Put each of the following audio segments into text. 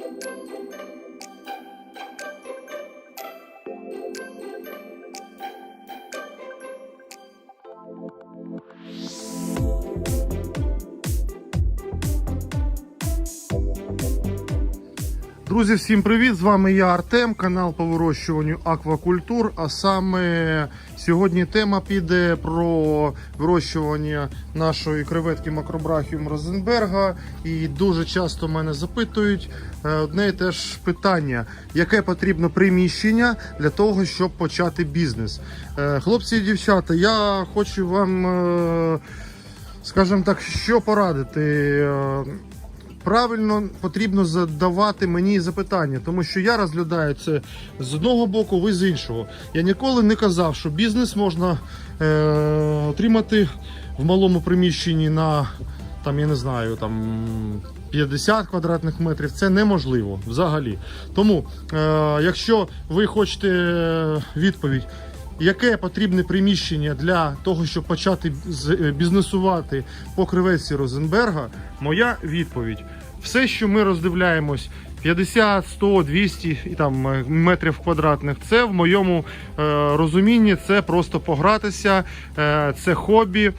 Thank you. Друзі, всім привіт! З вами я Артем, канал по вирощуванню аквакультур. А саме сьогодні тема піде про вирощування нашої креветки макробрахіум Розенберга. І дуже часто мене запитують е, одне і те ж питання: яке потрібно приміщення для того, щоб почати бізнес? Е, Хлопці і дівчата, я хочу вам, е, скажімо так, що порадити. Правильно потрібно задавати мені запитання, тому що я розглядаю це з одного боку, ви з іншого. Я ніколи не казав, що бізнес можна е, отримати в малому приміщенні на там, я не знаю, там 50 квадратних метрів. Це неможливо взагалі. Тому, е, якщо ви хочете е, відповідь. Яке потрібне приміщення для того, щоб почати е, бізнесувати по креветці Розенберга? Моя відповідь: все, що ми роздивляємось, 50, 100, 200 і там е, метрів квадратних, це в моєму е, розумінні це просто погратися, е, це хобі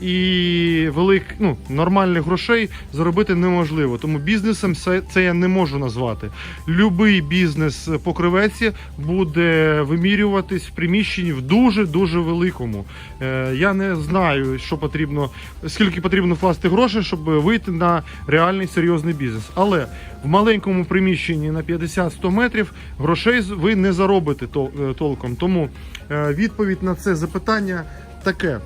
і велик, ну, нормальних грошей заробити неможливо. Тому бізнесом це, це я не можу назвати. Любий бізнес по креветці буде вимірюватись в приміщенні в дуже дуже великому. Я не знаю, що потрібно, скільки потрібно вкласти грошей, щоб вийти на реальний серйозний бізнес. Але в маленькому приміщенні на 50-100 метрів грошей ви не заробите е, толком. Тому е, відповідь на це запитання таке.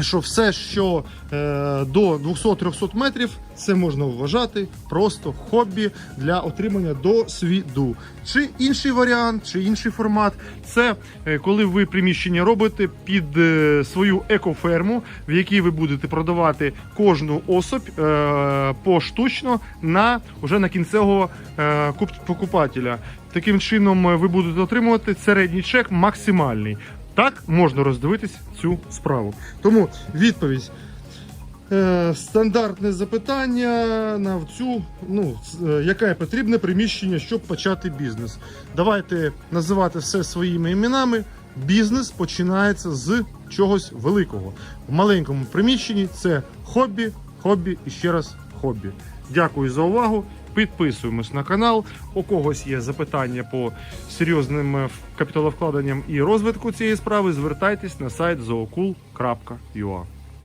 Що все, що е, до 200-300 метрів, це можна вважати просто хобі для отримання досвіду. Чи інший варіант, чи інший формат це е, коли ви приміщення робите під е, свою екоферму, в якій ви будете продавати кожну особь е, поштучно на уже на кінцевого е, куп- покупателя. Таким чином е, ви будете отримувати середній чек максимальний. Так можна роздивитись цю справу. Тому відповідь. Е, стандартне запитання на цю, ну, е, яке потрібне приміщення, щоб почати бізнес. Давайте називати все своїми іменами. Бізнес починається з чогось великого. В маленькому приміщенні це хобі, хобі і ще раз хобі. Дякую за увагу. Підписуємось на канал. У когось є запитання по серйозним е, капіталовкладенням і розвитку цієї справи. Звертайтесь на сайт zookul.ua.